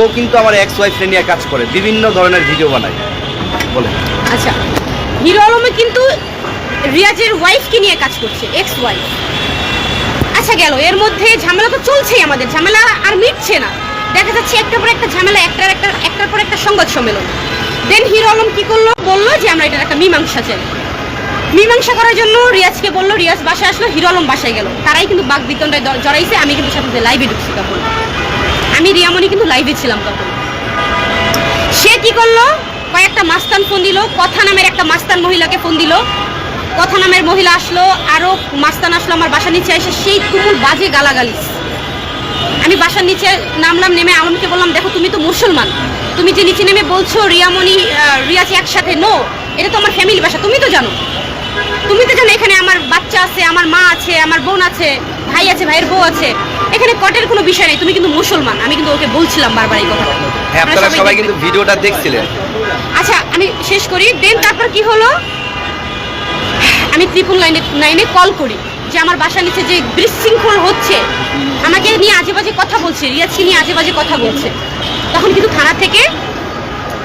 ও কিন্তু আমার ex wife নিয়ে কাজ করে, বিভিন্ন ধরনের ভিডিও বানায়। বলে। আচ্ছা হিরো আলমে কিন্তু রিয়াজের ওয়াইফকে নিয়ে কাজ করছে এক্স ওয়াইফ আচ্ছা গেল, এর মধ্যে ঝামেলা তো চলছেই আমাদের, ঝামেলা আর মিটছে না। দেখা যাচ্ছে একটার পর একটা ঝামেলা, একটার একটা, একটার পর একটা সংবাদ সম্মেলন। দেন হিরো আলম কি করল? বলল যে আমরা এটার একটা মীমাংসা চাই। মীমাংসা করার জন্য রিয়াজকে বলল, রিয়াজ বাসায় আসলো, হিরো আলম বাসায় গেল। তারাই কিন্তু বাঘ বিতণ্ডায় জড়াইছে, আমি কিন্তু সাথে লাইভে ঢুকছি তখন। আমি রিয়ামণি কিন্তু লাইভে ছিলাম তখন। সে কি করল? কয়েকটা মাস্তান ফোন দিল, কথা নামের একটা মাস্তান মহিলাকে ফোন দিল। কথা নামের মহিলা আসলো আরও মাস্তান আসলো আমার বাসার নিচে এসে, সেই তুমুল বাজে গালাগালি আমি বাসার নিচে নামলাম নেমে আলমকে বললাম, দেখো, তুমি তো মুসলমান। তুমি যে নিচে নেমে বলছো, রিয়ামণি রিয়াজ একসাথে নো এটা তো আমার ফ্যামিলি বাসা, তুমি তো জানো। তুমি তো জানো এখানে আমার বাচ্চা আছে, আমার মা আছে, আমার বোন আছে, ভাই আছে, ভাইয়ের বউ আছে। এখানে কটের কোনো বিষয় নেই তুমি কিন্তু মুসলমান আমি কিন্তু ওকে বলছিলাম বারবার এই কথাটা। হ্যাঁ আপনারা সবাই কিন্তু ভিডিওটা দেখছিলেন। আচ্ছা আমি শেষ করি দেন তারপর কি হলো? আমি ত্রিপুল লাইনে লাইনে কল করি যে আমার বাসার নিচে যে বিশৃঙ্খল হচ্ছে আমাকে নিয়ে আজে বাজে কথা বলছে রিয়াজকে নিয়ে আজে বাজে কথা বলছে। তখন কিন্তু থানা থেকে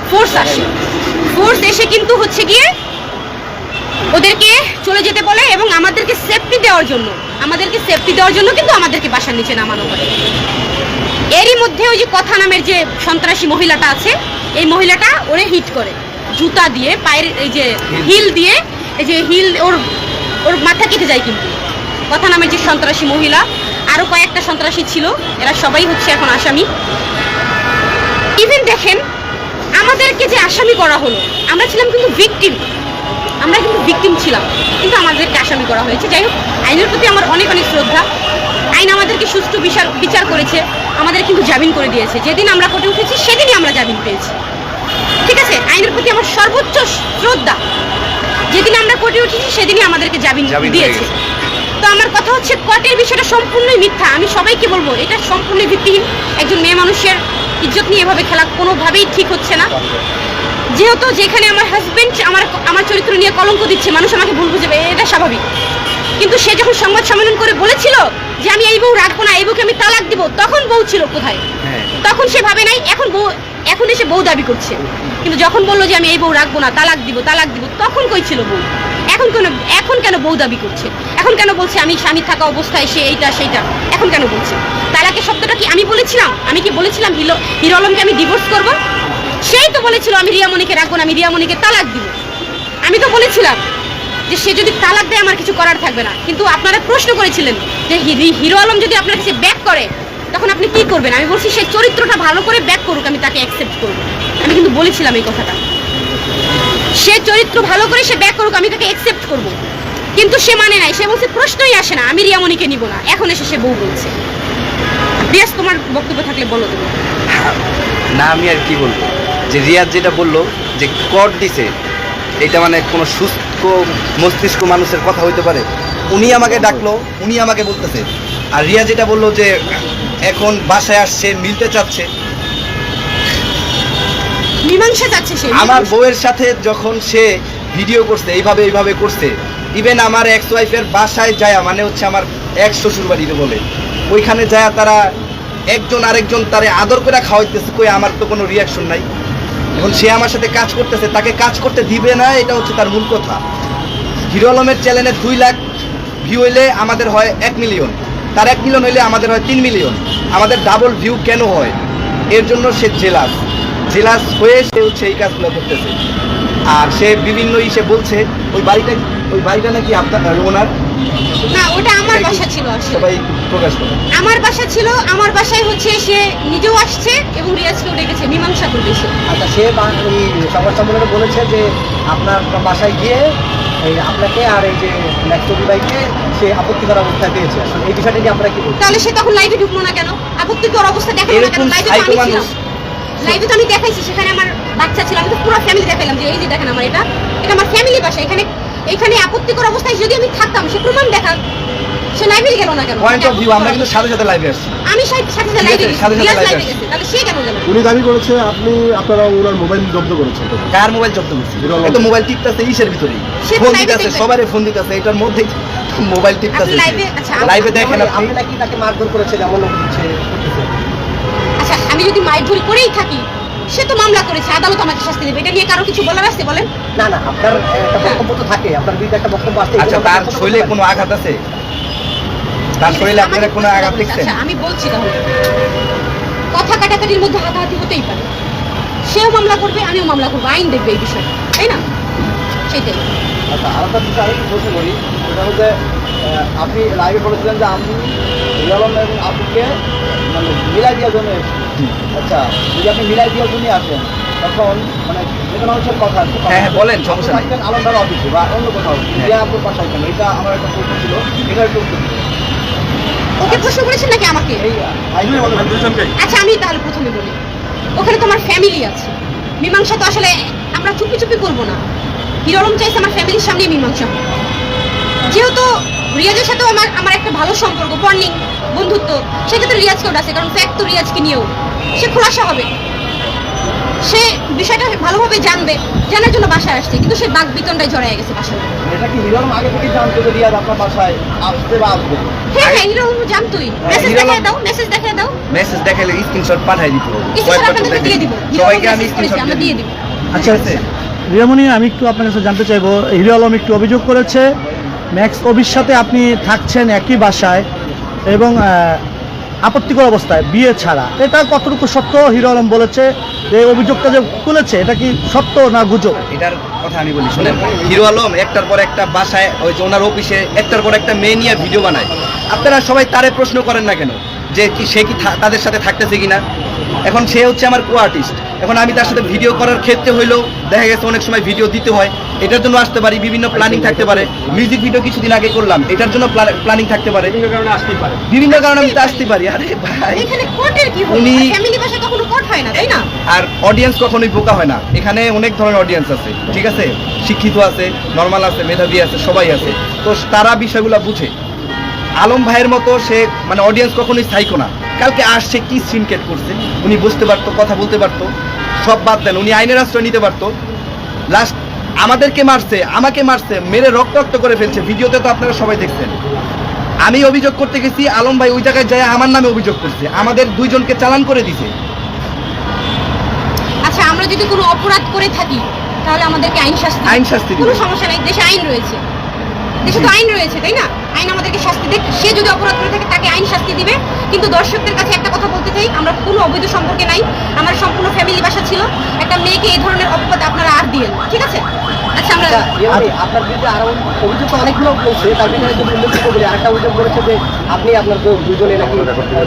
ফোর্স আসে। ফোর্স এসে কিন্তু হচ্ছে গিয়ে ওদেরকে চলে যেতে বলে এবং আমাদেরকে সেফটি দেওয়ার জন্য। আমাদেরকে সেফটি দেওয়ার জন্য কিন্তু আমাদেরকে বাসার নিচে নামানো হয়। এরই মধ্যে ওই যে কথা নামের যে সন্ত্রাসী মহিলাটা আছে, এই মহিলাটা ওরে হিট করে। জুতা দিয়ে, পায়ের এই যে হিল দিয়ে, এই যে হিল ওর ওর মাথা কেটে যায় কিন্তু। কথা নামের যে সন্ত্রাসী মহিলা আরও কয়েকটা সন্ত্রাসী ছিল, এরা সবাই হচ্ছে এখন আসামি। ইভেন দেখেন, আমাদেরকে যে আসামি করা হলো, আমরা ছিলাম কিন্তু ভিকটিম আমরা কিন্তু ভিকটিম ছিলাম। কিন্তু আমাদেরকে আসামি করা হয়েছে। যাই হোক আইনের প্রতি আমার অনেক অনেক শ্রদ্ধা। আইন আমাদেরকে সুষ্ঠু বিচার বিচার করেছে। আমাদের কিন্তু জামিন করে দিয়েছে। যেদিন আমরা কোর্টে উঠেছি সেদিনই আমরা জামিন পেয়েছি। ঠিক আছে? আইনের প্রতি আমার সর্বোচ্চ শ্রদ্ধা। যেদিন আমরা কোর্টে উঠেছি সেদিনই আমাদেরকে জামিন দিয়েছে। তো আমার কথা হচ্ছে কোর্টের বিষয়টা সম্পূর্ণই মিথ্যা। আমি সবাইকে বলব এটা সম্পূর্ণই ভিত্তিহীন। একজন মেয়ে মানুষের ইজ্জত নিয়ে এভাবে খেলা কোনোভাবেই ঠিক হচ্ছে না। যেহেতু যেখানে আমার হাজবেন্ড আমার আমার চরিত্র নিয়ে কলঙ্ক দিচ্ছে মানুষ আমাকে ভুল বুঝবে এটা স্বাভাবিক। কিন্তু সে যখন সংবাদ সম্মেলন করে বলেছিল যে আমি এই বউ রাখব না এই বউকে আমি তালাক দিব তখন বউ ছিল কোথায়? হ্যাঁ। তখন সে ভাবে নাই এখন বউ এখন এসে বউ দাবি করছে। কিন্তু যখন বলল যে আমি এই বউ রাখব না তালাক দিব তালাক দিব তখন কই ছিল বউ? এখন কেন এখন কেন বউ দাবি করছে? এখন কেন বলছে আমি স্বামী থাকা অবস্থায় সে এইটা সেইটা? এখন কেন বলছে? তালাকের শব্দটা কি আমি বলেছিলাম? আমি কি বলেছিলাম হিরো হিরো আলমকে আমি ডিভোর্স করব? সেই তো বলেছিল, আমি রিয়ামণিকে রাখব না, আমি রিয়ামণিকে তালাক দিব। আমি তো বলেছিলাম যে সে যদি তালাক দেয়, আমার কিছু করার থাকবে না। কিন্তু আপনারা প্রশ্ন করেছিলেন যে হিরো আলম যদি আপনার কাছে ব্যাক করে, তখন আপনি কি করবেন? আমি বলছি, সে চরিত্রটা ভালো করে ব্যাক করুক, আমি তাকে অ্যাকসেপ্ট করব। আমি কিন্তু বলেছিলাম এই কথাটা। সে চরিত্র ভালো করে সে ব্যাক করুক, আমি তাকে অ্যাকসেপ্ট করব। কিন্তু সে মানে নাই। সে বলছে, প্রশ্নই আসে না, আমি রিয়ামণিকে নিব না। এখন এসে সে বউ বলছে। রিয়াজ, তোমার বক্তব্য থাকলে বলো তুমি। না, আমি আর কি বলব? যে রিয়াজ যেটা বলল যে কর দিছে এটা মানে কোনো সুস্থ মস্তিষ্ক মানুষের কথা হইতে পারে। উনি আমাকে ডাকলো উনি আমাকে বলতেছে। আর রিয়া যেটা বলল যে এখন বাসায় আসছে মিলতে চাচ্ছে। মীমাংসা যাচ্ছে সে আমার বউয়ের সাথে যখন সে ভিডিও করছে এইভাবে এইভাবে করছে ইভেন আমার এক্স ওয়াইফের বাসায় যায় মানে হচ্ছে আমার এক শ্বশুর বাড়িতে বলে ওইখানে যায় তারা একজন আরেকজন তারে আদর করে খাওয়াইতেছে কই আমার তো কোনো রিয়াকশন নাই। এখন সে আমার সাথে কাজ করতেছে তাকে কাজ করতে দিবে না এটা হচ্ছে তার মূল কথা। হিরো আলমের চ্যানেলে দুই লাখ ভিউ হইলে আমাদের হয় এক মিলিয়ন তার এক মিলিয়ন হইলে আমাদের হয় তিন মিলিয়ন আমাদের ডাবল ভিউ কেন হয়? এর জন্য সে জেলাস জেলাস হয়ে সে হচ্ছে এই কাজগুলো করতেছে। আর সে বিভিন্ন ইসে বলছে ওই বাড়িটা ওই বাড়িটা নাকি আপনার ওনার? না ওটা আমার বাসা ছিল সবাই প্রকাশ করে। আমার বাসা ছিল আমার বাসায় হচ্ছে সে নিজেও আসছে এবং রিয়াজকেও ডেকেছে মীমাংসা করবে সে। সে ওই সংবাদ সম্মেলনে বলেছে যে আপনার বাসায় গিয়ে এই আপনাকে আর এই যে ল্যাপটপ বাইকে সে আপত্তিকর অবস্থায় পেয়েছে। আসলে এই বিষয়টা নিয়ে আপনারা কি বলছেন তাহলে সে তখন লাইভে ঢুকলো না কেন? আপত্তিকর অবস্থা দেখাল না কেন? লাইভে তো আমি ছিলাম। লাইভে তো আমি দেখাইছি সেখানে আমার বাচ্চা ছিল। আমি তো পুরো ফ্যামিলি দেখাইলাম যে এই যে দেখেন আমার এটা। এটা আমার ফ্যামিলি বাসা। এখানে এখানে আপত্তিকর অবস্থায় যদি আমি থাকতাম সে প্রমাণ দেখাক সে লাইভে গেল না কেন? পয়েন্ট অফ ভিউ আমরা কিন্তু সাথে সাথে লাইভে আসছি। আমি সাথে সাথে আছে, লাইভে সাথে সাথে লাইভে। গেছে তাহলে সে কেন গেল? উনি দাবি করেছে আপনি আপনারা ওনার মোবাইল জব্দ করেছেন কার মোবাইল জব্দ করছি? হিরো আলম। এই তো মোবাইল টিপতেছে ইসের ভিতরেই। ফোন দিতেছে দেখবে। ফোন দিতেছে এটার মধ্যে মোবাইল টিপতেছে আচ্ছা, লাইভে দেখেন আপনি নাকি তাকে মারধর করেছে যেমন হচ্ছে আচ্ছা আমি যদি মায়ের ধরি করেই থাকি সে তো মামলা করেছে আদালত আমাকে শাস্তি দেবে। এটা নিয়ে কারও কিছু বলার আছে বলেন? না না আপনার একটা বক্তব্য তো থাকে আপনার বিরুদ্ধে একটা বক্তব্য আসছে আচ্ছা তার শরীরে কোনো আঘাত আছে? তার শরীরে আপনারা কোনো আঘাত দেখছেন? আচ্ছা আমি বলছি তাহলে। কথা কাটাকাটির মধ্যে হাতাহাতি হতেই পারে। সেও মামলা করবে আমিও মামলা করব আইন দেখবে এই বিষয়ে তাই না? সেটাই। আচ্ছা আরেকটা বিষয় আরেকটু প্রশ্ন করি সেটা হচ্ছে আপনি লাইভে বলেছিলেন যে আমি এবং আপুকে মানে মিলাই দেওয়ার জন্য আচ্ছা যদি আপনি মিলাই দেওয়ার জন্য আসেন তখন মানে যেটা মানুষের কথা হ্যাঁ, হ্যাঁ, বলেন, সমস্যা নেই। থাকতেন আলমদার অফিসে বা অন্য কোথাও। হ্যাঁ। রিয়া আপুর কেন এটা আমার একটা প্রশ্ন ছিল এটা একটু। ওকে প্রশ্ন করেছেন নাকি আমাকে? আচ্ছা আমি তাহলে প্রথমে বলি। ওখানে তো আমার ফ্যামিলি আছে। মীমাংসা তো আসলে আমরা চুপি চুপি করব না। হিরোরম চাইছে আমার ফ্যামিলির সামনে মীমাংসা। যেহেতু রিয়াজের সাথেও আমার আমার একটা ভালো সম্পর্ক বন্ডিং বন্ধুত্ব সেক্ষেত্রে রিয়াজকেও ডাকে কারণ ফ্যাক্ট তো রিয়াজকে নিয়েও। সে খোলাসা হবে। সে বিষয়টা ভালোভাবে জানবে জানার জন্য বাসায় আসছে কিন্তু সে বাঘ বিতনটায় জড়ায় গেছে বাসায়। এটা কি হিরোরম আগে থেকে জানতো রিয়াজ আপনার বাসায় আসবে বা আসবে? হ্যাঁ হ্যাঁ হিরোরম জানতোই মেসেজ দেখায় দাও মেসেজ দেখায় দাও। মেসেজ দেখালে স্ক্রিনশট পাঠাই দিতে হবে কিছু কয়েকবার তো আপনাদেরকে দিয়ে দিব। সবাইকে আমি হিরোরম message করেছে, স্ক্রিনশট দিয়ে দিব। আচ্ছা রিয়ামণি আমি একটু আপনার কাছে জানতে চাইব। হিরো আলম একটু অভিযোগ করেছে ম্যাক্স অভির সাথে আপনি থাকছেন একই বাসায় এবং আপত্তিকর অবস্থায়, বিয়ে ছাড়া। এটা কতটুকু সত্য? হিরো আলম বলেছে যে অভিযোগটা যে তুলেছে, এটা কি সত্য না গুজব? এটার কথা আমি বলি, শুনেন, হিরো আলম একটার পর একটা বাসায়, ওই যে ওনার অফিসে একটার পর একটা মেয়ে নিয়ে ভিডিও বানায়। আপনারা সবাই তারে প্রশ্ন করেন না কেন? যে সে কি তাদের সাথে থাকতেছে কিনা? এখন সে হচ্ছে আমার কো আর্টিস্ট এখন আমি তার সাথে ভিডিও করার ক্ষেত্রে হইলেও দেখা গেছে অনেক সময় ভিডিও দিতে হয়। এটার জন্য আসতে পারি বিভিন্ন প্ল্যানিং থাকতে পারে। মিউজিক ভিডিও কিছুদিন আগে করলাম এটার জন্য প্ল্যানিং থাকতে পারে। বিভিন্ন কারণে আমি তো আসতে পারি। আরে ভাই। এখানে কোর্টের কি হলো উনি- ফ্যামিলি বাসা কখনো কোর্ট হয় না তাই না? আর অডিয়েন্স কখনোই বোকা হয় না। এখানে অনেক ধরনের অডিয়েন্স আছে ঠিক আছে? শিক্ষিত আছে নর্মাল আছে মেধাবী আছে সবাই আছে। তো তারা বিষয়গুলো বুঝে। আলম ভাইয়ের মতো সে মানে অডিয়েন্স কখনোই সাইকো না। কালকে আসছে কি সিনকেট করছে? উনি বুঝতে পারতো কথা বলতে পারতো সব বাদ দেন উনি আইনের আশ্রয় নিতে পারতো। লাস্ট আমাদেরকে মারছে আমাকে মারছে মেরে রক্ত রক্ত করে ফেলছে ভিডিওতে তো আপনারা সবাই দেখছেন। আমি অভিযোগ করতে গেছি আলম ভাই ওই জায়গায় যায় আমার নামে অভিযোগ করছে আমাদের দুইজনকে চালান করে দিছে। আচ্ছা আমরা যদি কোনো অপরাধ করে থাকি তাহলে আমাদেরকে আইন শাস্তি আইন শাস্তি কোনো সমস্যা নাই দেশে আইন রয়েছে। দেশে তো আইন রয়েছে তাই না? আইন আমাদেরকে শাস্তি দেয় সে যদি অপরাধ করে থাকে তাকে আইন শাস্তি দিবে। কিন্তু দর্শকদের কাছে একটা কথা বলতে চাই আমরা কোনো অবৈধ সম্পর্কে নাই। আমার সম্পূর্ণ ফ্যামিলি বাসা ছিল। একটা মেয়েকে এই ধরনের অপবাদ আপনারা আর দিয়েন ঠিক আছে? আচ্ছা আমরা আচ্ছা, আপনার বিরুদ্ধে আরও অভিযোগ তো অনেকগুলো বলছে তার ভিতরে যদি উল্লেখযোগ্য বলি আরেকটা অভিযোগ করেছে যে আপনি আপনার বউ দুজনে নাকি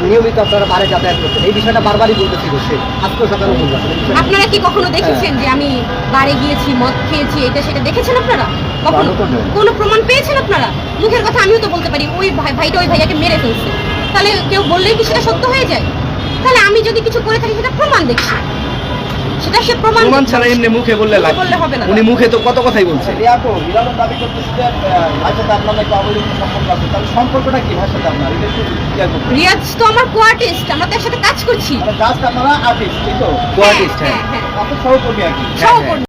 নিয়মিত আপনারা বারে যাতায়াত করছেন। এই বিষয়টা বারবারই বলতেছিল সে। আজকেও সকালে বললাম। আপনারা কি কখনো দেখেছেন যে আমি বারে গিয়েছি মদ খেয়েছি এটা সেটা দেখেছেন আপনারা? কখনো? কোনো প্রমাণ পেয়েছেন আপনারা? মুখের কথা আমিও তো বলতে পারি ওই ভাই ভাইটা ওই ভাইয়াকে মেরে ফেলছে। তাহলে কেউ বললেই কি সেটা সত্য হয়ে যায়? তাহলে আমি যদি কিছু করে থাকি সেটা প্রমাণ দেখছি। সেটা সে প্রমাণ প্রমাণ ছাড়া এমনি মুখে বললে বললে হবে না। উনি মুখে তো কত কথাই বলছে। রিয়া তো দাবি করতেছে যে আহ, আপনার নাকি অবৈধ সম্পর্ক আছে। তাহলে সম্পর্কটা কি ভাইয়ের সাথে আপনার? এটা একটু ক্লিয়ার করুন রিয়াজ তো আমার কো আমরা তো একসাথে কাজ করছি। মানে আপনারা আর্টিস্ট তো? হ্যাঁ। হ্যাঁ আপনার সহকর্মী আর কি। হ্যাঁ, সহকর্মী।